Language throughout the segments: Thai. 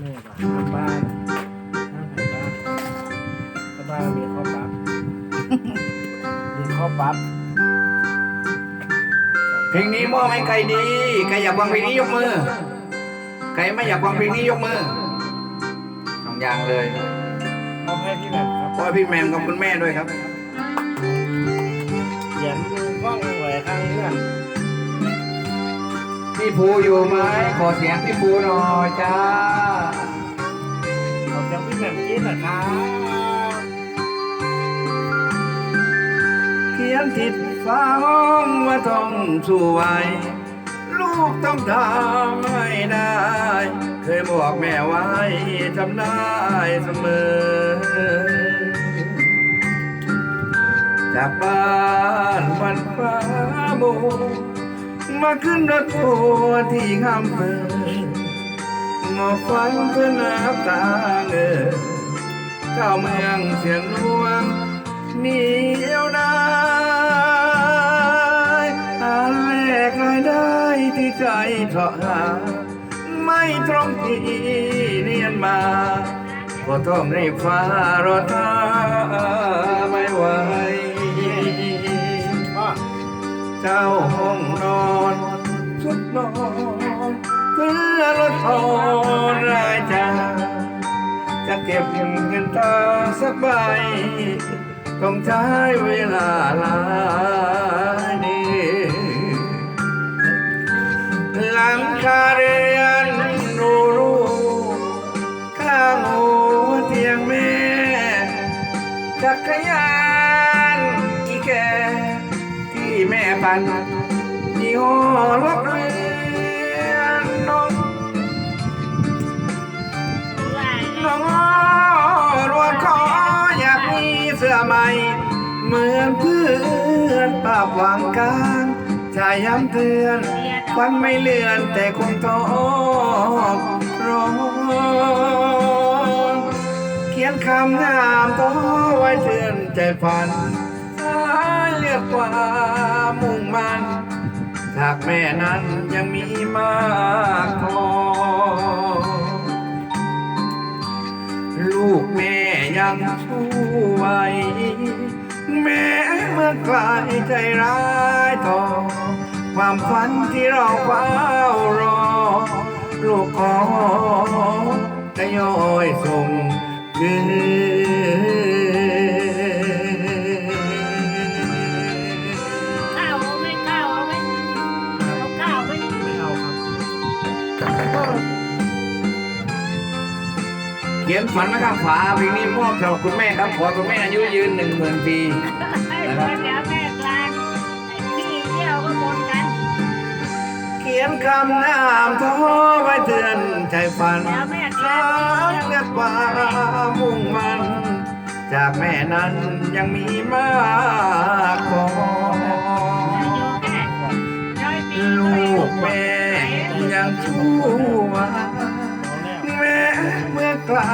แม่บ้านทำบ้านทำไหนบ้านทำบ้านมีข้อปรับมีข้อปรับเพลงนี้มอบให้ใครดีใครอยากฟังเพลงนี้ยกมือใครไม่อยากฟังเพลงนี้ยกมือสองอย่างเลยมอบให้พี่แหม่มครับเพราะว่าพี่แมมกับคุณแม่ด้วยครับเขียนมือกล้องแหวข้างเลื่อน พี่ภูอยู่ไหมขอเสียงพี่ภูหน่อยจ้าขอบคุณพี่แหม่มคิดนะครับเขียนติดฟ้าห้องว่าต้องสว้ลูกต้องทำให้ได้ เคยบอกแม่ไว้ทำได้เสมอจากบ้านวันฟ้าโม มาขึ้นรถทัวร์ที่อำเภอมาฟังเพื่อนน้ำตาเงอเข้าเมืองเสียงดวงเหนียวดายหาแลกรายได้ที่ใจเถาะหา ไม่ตรงที่เรียนมาก็ต้องรีบฟ้ารถท้าไม่ไหวเจ้า นอนเพื่อลดทอนรายจ่ายจะเก็บเงินตาสักใบต้องใช้เวลาหลายเดือนหลังคาเรือนรูรูข้างหัวเตียงแม่จักรยานอีแกที่แม่ปัน ยี่ห้อรถเรือนน้องน้องรวมขออยากมีเสื้อใหม่ เหมือนเพื่อนปราบวางกางชายย้ำเตือนวันไม่เลือนแต่คงต้องร้องเขียนคำงามต่อไว้เตือนใจฝันสายเลือดความมุ่งมัน จากแม่นั้นยังมีมากพอ ลูกแม่ยังช่วย แม้เมื่อไกลใจร้ายต่อ ความฝันที่เราเฝ้ารอ ลูกขอจะย้อยส่งคืน เขียนฝันไว้ข้างฝาเพลงนี้มอบสำหรับคุณแม่ครับขอให้คุณแม่อายุยืนหนึ่งหมื่นปีให้เพื่อนเดี๋ยวแม่กลางไอ้พี่เที่ยวก็บนกัน เขียนคำนามท้อไว้เตือนใจฝันเดี๋ยวแม่กรัลางกและความมุ่งมันจากแม่นั้นยังมีมากพออยู่แค่ร้อยปีลูกแม่ยังชั่ว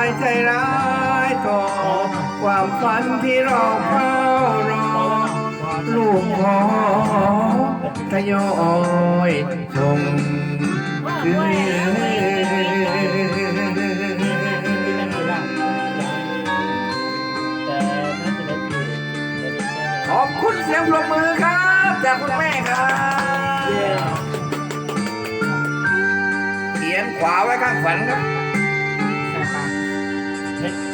ายใจร้ายต่อ ความฝันที่เราเฝ้ารอ ลูกขอทยอยส่งคืนขอบคุณเสียงปรบมือครับ จากคุณแม่ครับเย้เขียนขวาไว้ข้างฝันครับ hit